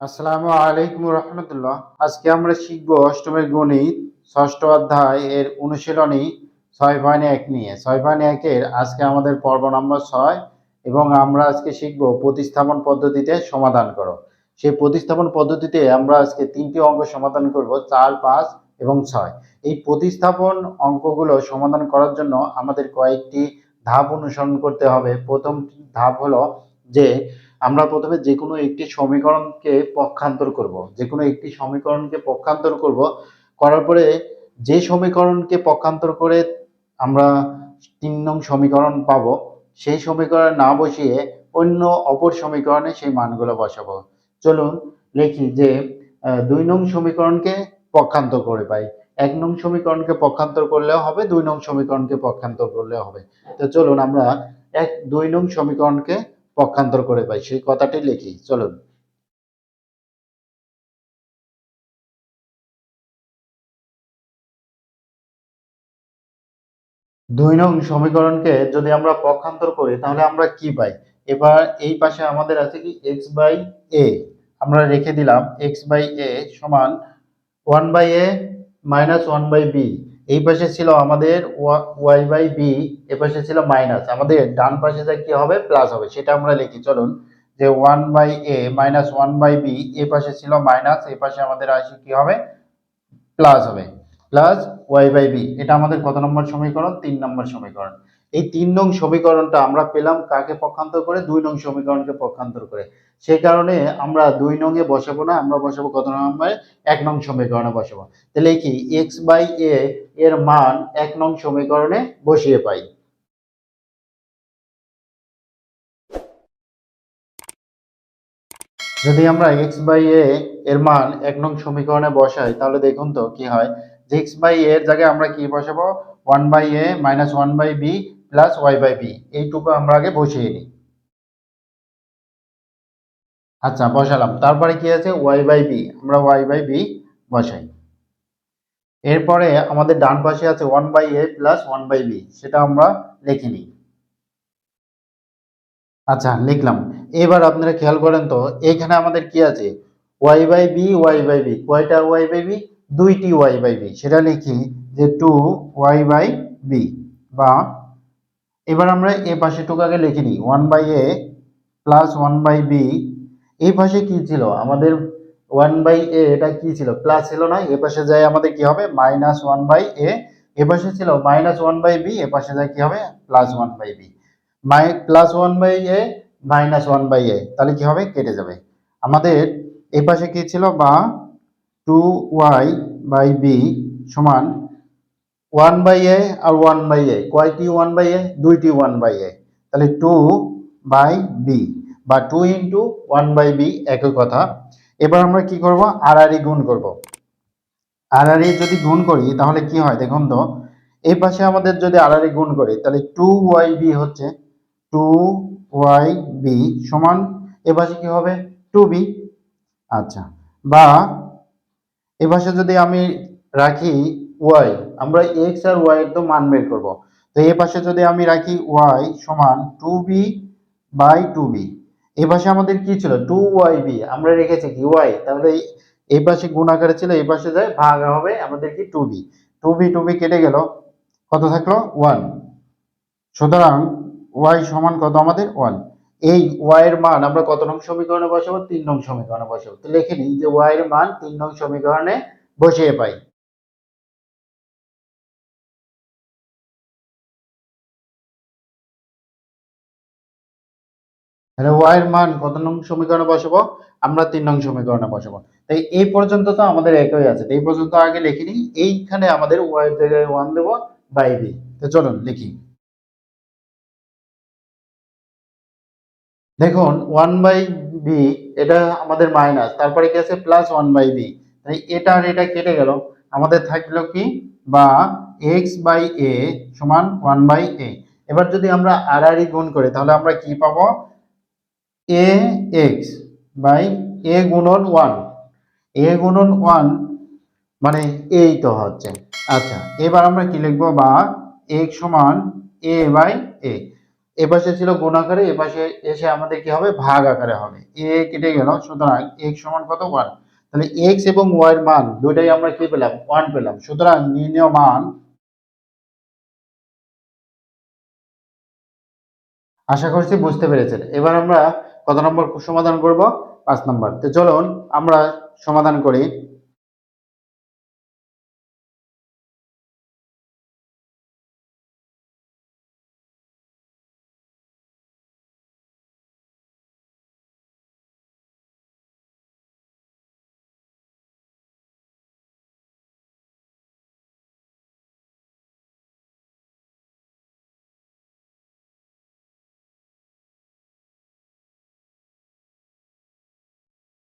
আসসালামু আলাইকুম রহমতুল্লাহ। আজকে আমরা শিখব অষ্টমের গণিত, ষষ্ঠ অধ্যায় এর অনুশীলনী ছয় পয়েন্ট এক নিয়ে। ছয় পয়েন্ট একের আজকে আমাদের পর্ব নম্বর ছয় এবং আমরা আজকে শিখব প্রতিস্থাপন পদ্ধতিতে সমাধান করো। সেই প্রতিস্থাপন পদ্ধতিতে আমরা আজকে তিনটি অঙ্ক সমাধান করব, চার, পাঁচ এবং ছয়। এই প্রতিস্থাপন অঙ্কগুলো সমাধান করার জন্য আমাদের কয়েকটি ধাপ অনুসরণ করতে হবে। প্রথম ধাপ হলো যে আমরা প্রথমে যে কোনো একটি সমীকরণকে পক্ষান্তর করব। যে কোনো একটি সমীকরণকে পক্ষান্তর করব। করার পরে যে সমীকরণকে পক্ষান্তর করে আমরা তিন নং সমীকরণ পাব, সেই সমীকরণ না বসিয়ে অন্য অপর সমীকরণে সেই মানগুলো বসাবো। চলুন লিখি যে দুই নং সমীকরণকে পক্ষান্তর করে পাই। এক নং সমীকরণকে পক্ষান্তর করলেও হবে, দুই নং সমীকরণকে পক্ষান্তর করলেও হবে। তো চলুন আমরা এক, দুই নং সমীকরণকে পক্ষান্তর করে পাই। সেই কথাটি লিখি। চলুন। দুই নং সমীকরণকে যদি আমরা পক্ষান্তর করি, তাহলে আমরা কি পাই? এবার এই পাশে আমাদের আছে কি? এক্স বাই এ আমরা রেখে দিলাম এক্স বাই এ সমান one by a minus one by b এই পাশে ছিল আমাদের ওয়াই বাই বি, এ পাশে ছিল মাইনাস। আমাদের ডান পাশে যা কি হবে? প্লাস হবে। সেটা আমরা লিখি। চলুন, যে one by a minus one by b, এ পাশে ছিল মাইনাস, এ পাশে আমাদের আসে কি হবে? প্লাস হবে। Plus y by b. এটা আমাদের কত নম্বর সমীকরণ? তিন নম্বর সমীকরণ। এই তিন নং সমীকরণটা আমরা পেলাম কাকে পক্ষান্তর করে? দুই নং সমীকরণকে পক্ষান্তর করে। সেই কারণে আমরা দুই নং এ বসাবো না, আমরা বসাবো কত নম্বরে? এক নং সমীকরণে বসাবো। তাহলে কি? এক্স বাই এ এর মান এক নং সমীকরণে বসিয়ে পাই। যদি আমরা এক্স বাই এ এর মান এক নং সমীকরণে বসাই, তাহলে দেখুন তো কি হয়। যে এক্স বাই এর জায়গায় আমরা কি বসাবো? One by a minus one by b plus y by b এইটুকু আমরা আগে বসিয়ে নিই। আচ্ছা বসালাম। তারপরে কি আছে? ওয়াই বাই বি আমরা ওয়াই বাই বি বসাই। এরপরে আমাদের ডান পাশে আছে one by a plus one by b সেটা আমরা লিখে নিই। আচ্ছা লিখলাম। এবার আপনারা খেয়াল করেন তো এখানে আমাদের কি আছে? Y by b y by b কয়টা ওয়াই বাই বি দুইটি ওয়াই বাই বি সেটা লিখি যে টু ওয়াই বাই বি বা এবার আমরা এ পাশে টুকাকে লিখে নিই। One by a plus one by b এই পাশে কি ছিল? আমাদের ওয়ান বাই এ এটা কি ছিল? প্লাস ছিল না। এ পাশে যায় আমাদের কি হবে? মাইনাস ওয়ান বাই এ এ পাশে ছিল মাইনাস ওয়ান বাই বি এ পাশে যায় কি হবে? Plus one by b my plus one by a minus one by a তাহলে কি হবে? কেটে যাবে। আমাদের এই পাশে কি ছিল? বা টু ওয়াই বাই বি সমান ওয়ান বাই এ আর ওয়ান বাই এ কয়টি ওয়ান বাই এ দুইটি ওয়ান বাই এ তাহলে টু বাই বি বা two into one by b একই কথা। এবার আমরা কি করব? আর আর গুণ করব। আর আর যদি গুণ করি, তাহলে কি হয়? দেখুন তো, এই পাশে আমাদের যদি আর আর গুণ করি, তাহলে টু ওয়াই বি হচ্ছে টু ওয়াই বি সমান, এ পাশে কি হবে? টু বি আচ্ছা বা এ পাশে যদি আমি রাখি ওয়াই আমরা এক্স আর ওয়াই এর তো মান বের করব। তো এ পাশে যদি আমি রাখি ওয়াই সমান two b by two b এই পাশে আমাদের কি ছিল? টু ওয়াই বি আমরা রেখেছি কি? ওয়াই তাহলে এই পাশে গুণ আকারে ছিল এই পাশে যায় ভাগ হবে আমাদের কি? Two b two b two b কেটে গেল, কত থাকল? ওয়ান সুতরাং ওয়াই সমান কত আমাদের? ওয়ান এই ওয়াই এর মান আমরা কত নং সমীকরণে বসাবো? তিন নং সমীকরণে বসাবো। তো লিখে নিই যে ওয়াই এর মান তিন নং সমীকরণে বসিয়ে পাই। তাহলে ওয়াই এর মান কত নং সমীকরণে বসাবো? আমরা তিন নং সমীকরণে বসাবো। তাই এই পর্যন্ত তো আমাদের একই আছে। এই পর্যন্ত আগে লিখে নিই, এইখানে আমাদের ওয়াই এর জায়গায় ওয়ান দেবো বাই বি তো চলুন লিখি। দেখুন ওয়ান বাই বি এটা আমাদের মাইনাস তারপরে কি আছে? প্লাস ওয়ান বাই বি তাই এটা আর এটা কেটে গেল। আমাদের থাকল কি? বা এক্স বাই এ সমান ওয়ান বাই এ এবার যদি আমরা আর আর গুণ করি, তাহলে আমরা কি পাবো? এ এক্স বাই এ গুণন ওয়ান এ গুণন ওয়ান মানে এই তো হচ্ছে। আচ্ছা এবার আমরা কি লিখব বা এক্স সমান এ বাই এ এ পাশে ছিল গুণ আকারে, এ পাশে এসে আমাদের কি হবে? ভাগ আকারে হবে। এ কেটে গেল, সুতরাং এক্স সমান কত? ওয়ান তাহলে এক্স এবং ওয়াই মান দুইটাই আমরা কি পেলাম? ওয়ান পেলাম। সুতরাং নির্ণয় মান আশা করছি বুঝতে পেরেছেন। এবার আমরা কত নম্বর সমাধান করব? পাঁচ নম্বর। তো চলুন আমরা সমাধান করি।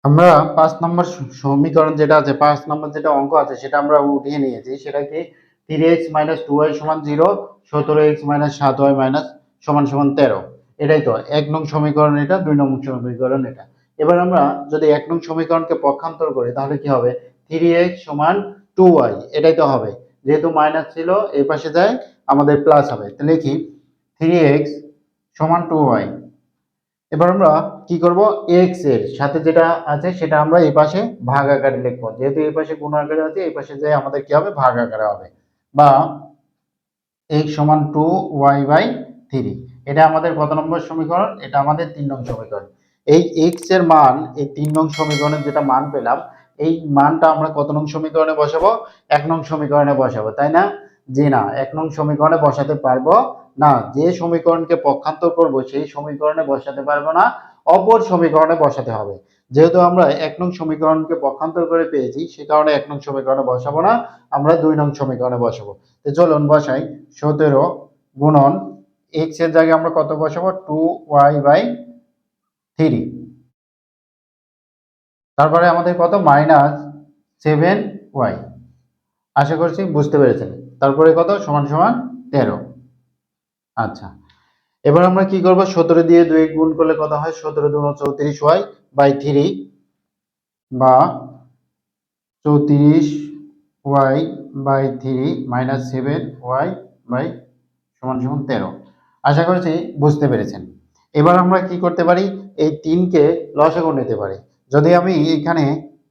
আমরা পাঁচ নম্বর সমীকরণ যেটা আছে, পাঁচ নম্বর যেটা অঙ্ক আছে, সেটা আমরা উঠিয়ে নিয়েছি। সেটা কি? Three x minus two y সমান জিরো, সতেরো এক্স মাইনাস সাত ওয়াই মাইনাস সমান সমান তেরো। এটাই তো, এক নং সমীকরণ এটা, দুই নং সমীকরণ এটা। এবার আমরা যদি এক নং সমীকরণকে পক্ষান্তর করি, তাহলে কি হবে? থ্রি এক্স সমান টু ওয়াই, এটাই তো হবে। যেহেতু মাইনাস ছিল এই পাশে যায়, আমাদের প্লাস হবে। তাহলে কি? থ্রি এক্স সমান টু ওয়াই এবার আমরা কি করব? এক্সের সাথে যেটা আছে সেটা আমরা এই পাশে ভাগ আকারে লিখব। যেহেতু এই পাশে গুণ আকারে আছে, এই পাশে যে আমাদের কি হবে? ভাগ আকারে হবে। বা এক্স সমান টু ওয়াই বাই থ্রি এটা আমাদের কত নম্বর সমীকরণ? এটা আমাদের তিন নং সমীকরণ। এই এক্সের মান, এই তিন নং সমীকরণের যেটা মান পেলাম, এই মানটা আমরা কত নং সমীকরণে বসাবো? এক নং সমীকরণে বসাবো, তাই না? জি না, এক নং সমীকরণে বসাতে পারব না, যে সমীকরণকে পক্ষান্তর করব, সেই সমীকরণে বসাতে পারব না, অপর সমীকরণে বসাতে হবে। যেহেতু আমরা এক নং সমীকরণকে পক্ষান্তর করে পেয়েছি, সে কারণে এক নং সমীকরণে বসাবো না, আমরা দুই নং সমীকরণে বসাবো। তো চলুন বসাই, সতেরো গুণন এক্সের জায়গায় আমরা কত বসাবো? টু ওয়াই বাই থ্রি তারপরে আমাদের কত? মাইনাস সেভেন ওয়াই আশা করছি বুঝতে পেরেছেন। তারপরে কত? সমান সমান তেরো। আচ্ছা। এবার আমরা কি করব? সতেরো দিয়ে দুই গুণ করলে কত হয়? সতেরো দুগুণ চৌত্রিশ ওয়াই বাই থ্রি বা চৌত্রিশ y by three minus seven y by সমান সমান তেরো। আশা করছি বুঝতে পেরেছেন। এবার আমরা কি করতে পারি? এই তিনকে লসাগু নিতে পারি। যদি আমি এখানে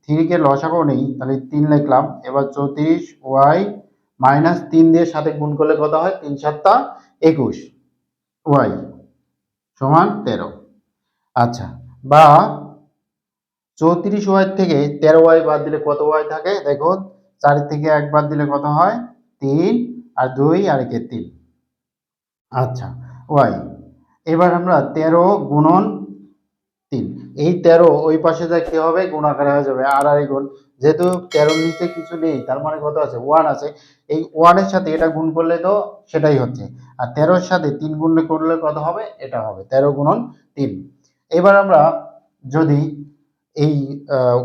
থ্রিকে লসাগু নিই, তাহলে তিন লিখলাম। এবার চৌত্রিশ ওয়াই মাইনাস তিন দিয়ে সাথে গুণ করলে কত হয়? তিন সাতটা। একুশ। ওয়াই সমান তেরো। আচ্ছা বা চৌত্রিশ ওয়াই থেকে তেরো ওয়াই বাদ দিলে কত ওয়াই থাকে? দেখো চার থেকে এক বাদ দিলে কত হয়? তিন আর দুই আর একে তিন। আচ্ছা ওয়াই। এবার আমরা তেরো গুণন তিন। এই তেরো, ওই পাশে যা কি হবে, গুণ আকারে হয়ে যাবে। আর আড়াই গুণ যেহেতু তেরোর নিচে কিছু নেই, তার মানে কত আছে? ওয়ান আছে। এই ওয়ানের সাথে এটা গুণ করলে তো সেটাই হচ্ছে। আর তেরোর সাথে তিন গুণ করলে কত হবে? এটা হবে। তেরো গুণন তিন। এবার আমরা যদি এই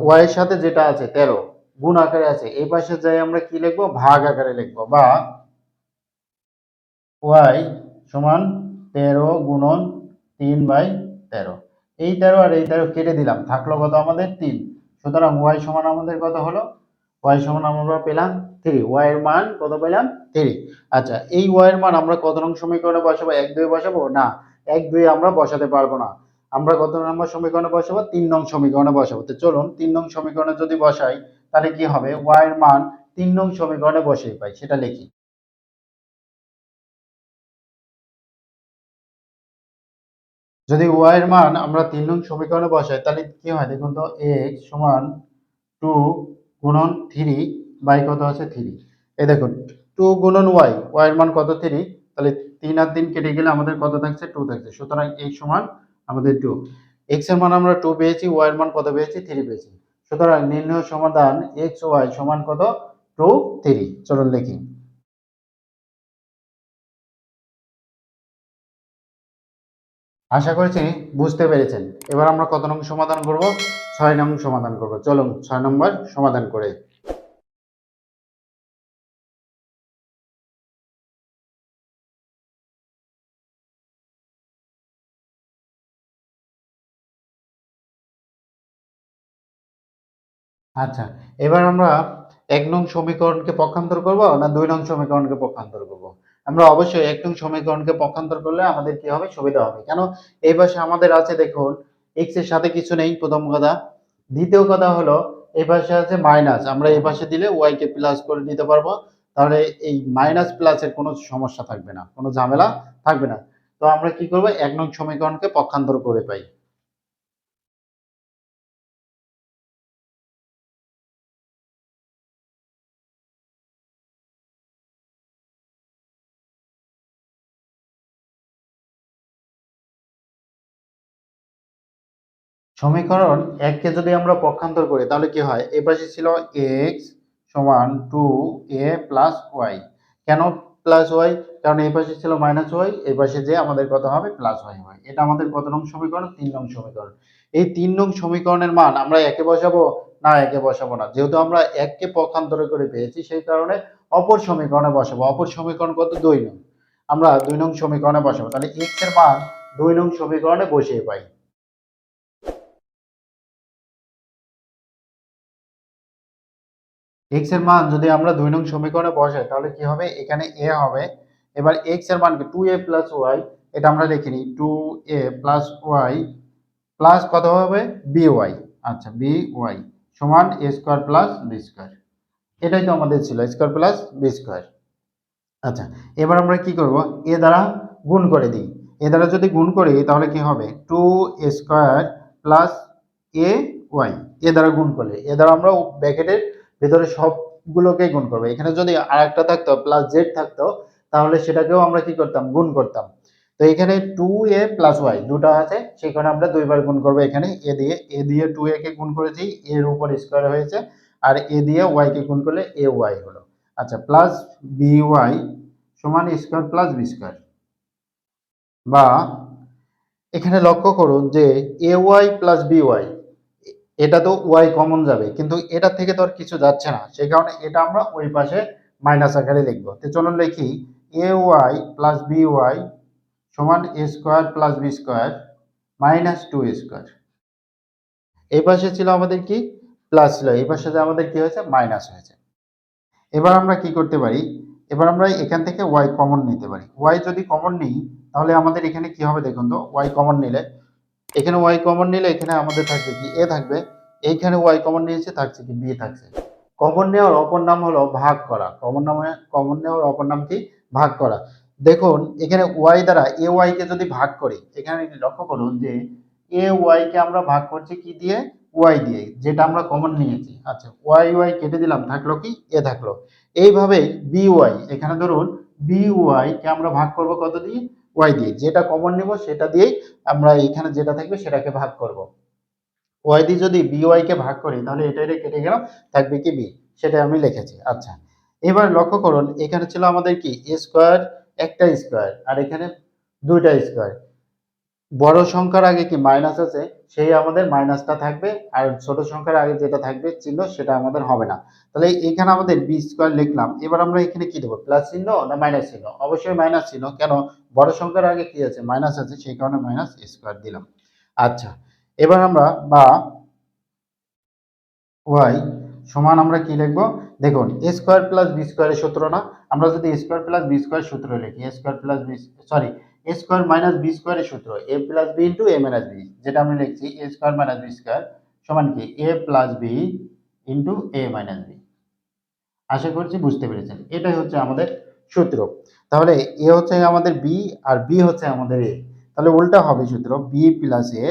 ওয়াইয়ের সাথে যেটা আছে, তেরো, গুণ আকারে আছে, এই পাশে যাই আমরা কি লিখব? ভাগ আকারে লিখব। বা ওয়াই সমান তেরো গুণন তিন বাই তেরো। এই তেরো আর এই তেরো কেটে দিলাম। থাকল কত আমাদের তিন। সুতরাং ওয়াই সমান আমাদের কত হলো? ওয়াই সমান আমরা পেলাম থ্রি ওয়াই এর মান কত পেলাম? থ্রি আচ্ছা এই ওয়াই এর মান আমরা কত নং সমীকরণে বসাবো? এক, দুই বসাবো? না, এক, দুই আমরা বসাতে পারব না। আমরা কত নম্বর সমীকরণে বসাবো? তিন নং সমীকরণে বসাবো। তো চলুন, তিন নং সমীকরণে যদি বসাই, তাহলে কি হবে? ওয়াই এর মান তিন নং সমীকরণে বসেই পাই, সেটা লিখি। যদি ওয়াই এর মান আমরা তিন নং সমীকরণে বসাই, তাহলে কি হয়? দেখুন তো এক্স সমান টু গুণন থ্রি বাই কত আছে? থ্রি এই দেখুন টু গুণন ওয়াই ওয়াই এর মান কত? থ্রি তাহলে তিন আর তিন কেটে গেলে আমাদের কত থাকছে? টু থাকছে। সুতরাং এক্স সমান আমাদের টু এক্সের মান আমরা টু পেয়েছি ওয়াই এর মান কত পেয়েছি? থ্রি পেয়েছি। সুতরাং নির্ণয় সমাধান এক্স ওয়াই সমান কত? টু থ্রি চলুন লিখি আশা করছি বুঝতে পেরেছেন। এবার আমরা কত নং সমাধান করব? ছয় নং সমাধান করব। চলুন, ছয় নম্বর সমাধান করে। আচ্ছা এবার আমরা এক নং সমীকরণকে পক্ষান্তর করব না দুই নং সমীকরণকে পক্ষান্তর করব? আমরা অবশ্যই এক নং সমীকরণকে পক্ষান্তর করলে আমাদের কি হবে? সুবিধা হবে। কেন? এই পাশে আমাদের আছে দেখুন এক্সের সাথে কিছু নেই, প্রথম কথা। দ্বিতীয় কথা হলো, এই পাশে আছে মাইনাস আমরা এই পাশে দিলে ওয়াই কে প্লাস করে দিতে পারব। তাহলে এই মাইনাস প্লাসের কোনো সমস্যা থাকবে না, কোনো ঝামেলা থাকবে না। তো আমরা কি করব? এক নং সমীকরণকে পক্ষান্তর করে পাই। সমীকরণ এককে যদি আমরা পক্ষান্তর করি, তাহলে কি হয়? এই পাশে ছিল এক্স সমান টু এ প্লাস ওয়াই কেন প্লাস ওয়াই কারণ এই পাশে ছিল মাইনাস ওয়াই এই পাশে যে আমাদের কত হবে? প্লাস ওয়াই হয় এটা আমাদের কত নং সমীকরণ? তিন নং সমীকরণ। এই তিন নং সমীকরণের মান আমরা একে বসাবো? না, একে বসাবো না। যেহেতু আমরা এককে পক্ষান্তরে করে পেয়েছি, সেই কারণে অপর সমীকরণে বসাবো। অপর সমীকরণ কত? দুই নং। আমরা দুই নং সমীকরণে বসাবো। তাহলে এক্সের মান দুই নং সমীকরণে বসিয়ে পাই। এক্সের মান যদি আমরা দুই নং সমীকরণে বসাই, তাহলে কি হবে? এখানে এ হবে। এবার এক্সের মান কি? টু এ প্লাস ওয়াই এটা আমরা লিখে নিই। Two a plus y plus কত হবে? বি ওয়াই আচ্ছা বি ওয়াই সমান a square plus b square এটাই তো আমাদের ছিল স্কোয়ার প্লাস বি স্কোয়ার আচ্ছা এবার আমরা কি করব? এ দ্বারা গুণ করে দিই। এ দ্বারা যদি গুণ করি, তাহলে কি হবে? Two a square plus a y a দ্বারা গুণ করলে। এ দ্বারা আমরা ব্র্যাকেটের ভেতরে সবগুলোকে গুণ করব। এখানে যদি আর একটা থাকতো প্লাস জেড থাকতো, তাহলে সেটাকেও আমরা কি করতাম? গুণ করতাম। তো এখানে টু এ প্লাস ওয়াই দুটো আছে, সেখানে আমরা দুইবার গুণ করব এখানে। এ দিয়ে এ দিয়ে টু এ কে গুণ করেছি এর উপর স্কোয়ার হয়েছে, আর এ দিয়ে ওয়াই কে গুণ করলে এ ওয়াই হলো। আচ্ছা প্লাস বি ওয়াই সমান স্কোয়ার প্লাস বি স্কোয়ার বা এখানে লক্ষ্য করুন যে a y plus b y এটা তো ওয়াই কমন যাবে, কিন্তু এটা থেকে তো আর কিছু যাচ্ছে না। সেই কারণে এটা আমরা ওই পাশে মাইনাস আকারে লিখব। তো চলুন লিখি a y plus b y সমান a square plus b square minus two square এই পাশে ছিল আমাদের কি? প্লাস ছিল এই পাশে যে আমাদের কি হয়েছে? মাইনাস হয়েছে। এবার আমরা কি করতে পারি? এবার আমরা এখান থেকে ওয়াই কমন নিতে পারি। ওয়াই যদি কমন নিই, তাহলে আমাদের এখানে কি হবে দেখুন তো? ওয়াই কমন নিলে এখানে ওয়াই কমন নিলে এখানে আমাদের থাকবে কি? এ থাকবে। এইখানে ওয়াই কমন নিয়েছে, থাকছে কি? বি থাকছে। কমন নেওয়ার অপর নাম হলো ভাগ করা। কমন নামে কমন নেওয়ার অপর নাম কি? ভাগ করা। দেখুন, এখানে ওয়াই দ্বারা এ ওয়াই কে যদি ভাগ করি, এখানে লক্ষ্য করুন যে এ ওয়াই কে আমরা ভাগ করছি কি দিয়ে? ওয়াই দিয়ে, যেটা আমরা কমন নিয়েছি। আচ্ছা ওয়াই ওয়াই কেটে দিলাম, থাকল কি? এ থাকল। এইভাবে বি ওয়াই এখানে ধরুন বি ওয়াই কে আমরা ভাগ করব কত দিয়ে? ওয়াই দিয়ে, যেটা কমন নিব সেটা দিয়েই আমরা এখানে যেটা থাকবে সেটাকে ভাগ করব। ওয়াই দিয়ে যদি বি কে ভাগ করি, তাহলে এটা এটা কেটে গেলাম, থাকবে কি বি সেটা আমি লিখেছি। আচ্ছা এবার লক্ষ্য করুন, এখানে ছিল আমাদের কি এ স্কোয়ার একটা স্কোয়ার আর এখানে দুইটা স্কোয়ার বড় সংখ্যার আগে কি মাইনাস আছে? সেই আমাদের মাইনাসটা থাকবে আর ছোট সংখ্যার আগে যেটা থাকবে চিহ্ন, সেটা আমাদের হবে না। তাহলে এখানে আমাদের বি স্কোয়ার লিখলাম। এবার আমরা এখানে কি দেবো? প্লাস চিহ্ন না মাইনাস চিহ্ন? অবশ্যই মাইনাস চিহ্ন। কেন? বড় সংখ্যার আগে কি আছে? মাইনাস আছে, সেই কারণে মাইনাস স্কোয়ার দিলাম। আচ্ছা এবার আমরা বা ওয়াই সমান আমরা কি লিখব? দেখুন এ স্কোয়ার প্লাস বি স্কোয়ারের সূত্র না। আমরা যদি স্কোয়ার প্লাস বি স্কোয়ার সূত্র লিখি square plus b sorry a square minus b স্কোয়ারের সূত্র a plus b into a minus b যেটা আমরা লিখছি a square minus b square সমান কি? A plus b into a minus b আশা করছি বুঝতে পেরেছেন। এটাই হচ্ছে আমাদের সূত্র। তাহলে এ হচ্ছে আমাদের বি আর বি হচ্ছে আমাদের এ তাহলে উল্টা হবে সূত্র বি প্লাস এ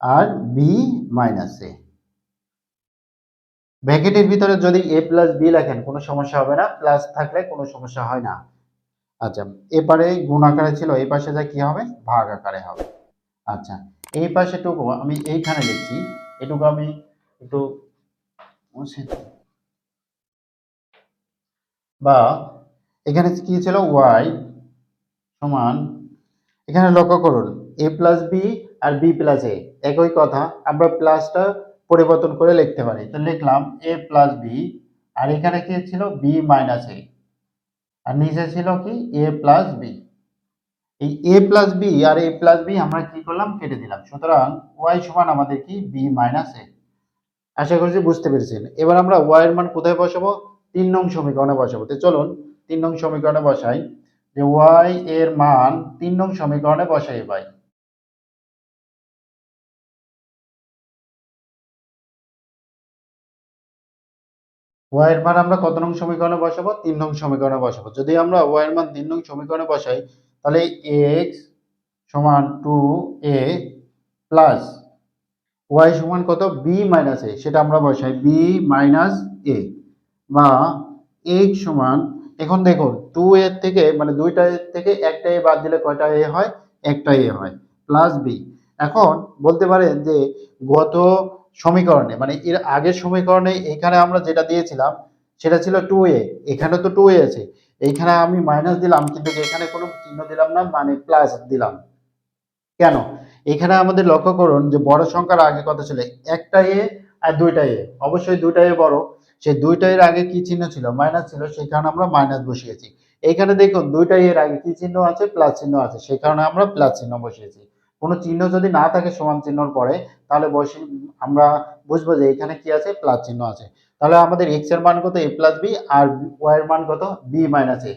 আর বি মাইনাস এ ব্র্যাকেটের ভিতরে যদি এ প্লাস বি লেখেন, কোনো সমস্যা হবে না। প্লাস থাকলে কোনো সমস্যা হয় না। আচ্ছা এবারে গুণ আকারে ছিল, এই পাশে যা কি হবে? ভাগ আকারে হবে। আচ্ছা এই পাশেটুকু আমি এইখানে লিখছি, এটুকু আমি একটু। বা, এখানে কি ছিল? ওয়াই সমান, এখানে লক্ষ্য করুন এ প্লাস বি আর বি প্লাস এ একই কথা, আমরা প্লাসটা পরিবর্তন করে লিখতে পারি। তো লিখলাম এ প্লাস বি আর এখানে কি ছিল? বি মাইনাস এ আর নিচে ছিল কি? এ প্লাস বি এই এ প্লাস বি আর এ প্লাস বি আমরা কি করলাম? কেটে দিলাম। সুতরাং ওয়াই সমান আমাদের কি? বি মাইনাস এ আশা করছি বুঝতে পেরেছেন। এবার আমরা ওয়াই এর মান কোথায় বসাবো? তিন নং সমীকরণে বসাবো। তো চলুন, তিন নং সমীকরণে বসাই যে ওয়াই এর মান তিন নং সমীকরণে বসাই পাই ওয়াই এর মান আমরা কত নং সমীকরণে বসাবো? তিন নং সমীকরণে বসাবো। যদি আমরা ওয়াই এর মান তিন নং সমীকরণে বসাই, তাহলে এক্স সমান টু এ প্লাস ওয়াই সমান কত? বি মাইনাস এ সেটা আমরা বসাই। বি মাইনাস এ বা এক্স সমান, এখন দেখুন টু এর থেকে মানে দুইটা থেকে একটা এ বাদ দিলে কয়টা এ হয়? একটা এ হয় প্লাস বি এখন বলতে পারেন যে গত সমীকরণে মানে এর আগের সমীকরণে এখানে আমরা যেটা দিয়েছিলাম, সেটা ছিল টু এ এখানে তো টু এ আছে। এইখানে আমি মাইনাস দিলাম, কিন্তু এখানে কোনো চিহ্ন দিলাম না মানে প্লাস দিলাম। কেন? এখানে আমাদের লক্ষ্য করুন যে বড় সংখ্যার আগে কত ছিল? একটা এ আর দুইটা এ অবশ্যই দুইটা এ বড়। সেই দুইটা এর আগে কি চিহ্ন ছিল? মাইনাস ছিল, সেই কারণে আমরা মাইনাস বসিয়েছি। এইখানে দেখুন, দুইটা এর আগে কি চিহ্ন আছে? প্লাস চিহ্ন আছে। সেই কারণে আমরা প্লাস চিহ্ন বসিয়েছি। কোনো চিহ্ন যদি না থাকে সমান চিহ্নর পরে, তাহলে বসি আমরা বুঝব যে এখানে কি আছে? প্লাস চিহ্ন আছে। তাহলে আমাদের এক্সের মান কত? এ প্লাস বি আর ওয়াই এর মান কত? বি মাইনাস এ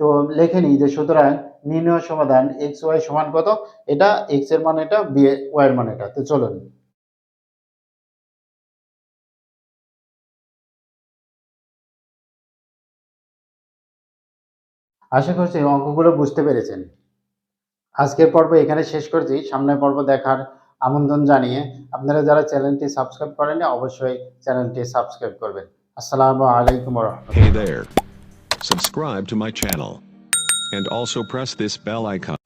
তো লেখে নিই যে সুতরাং নির্ণয় সমাধান এক্স ওয়াই সমান কত? এটা এক্সের মান, এটা বি ওয়াই এর মান, এটা। তো চলুন। আশা করছি অঙ্কগুলো বুঝতে পেরেছেন। আজকের পর্ব এখানে শেষ করছি সামনের পর্ব দেখার আমন্ত্রণ জানিয়ে আপনারা যারা চ্যানেলটি সাবস্ক্রাইব করেন অবশ্যই চ্যানেলটি সাবস্ক্রাইব করবেন আসসালামু আলাইকুম Hey there. Subscribe to my channel. And also press this bell icon.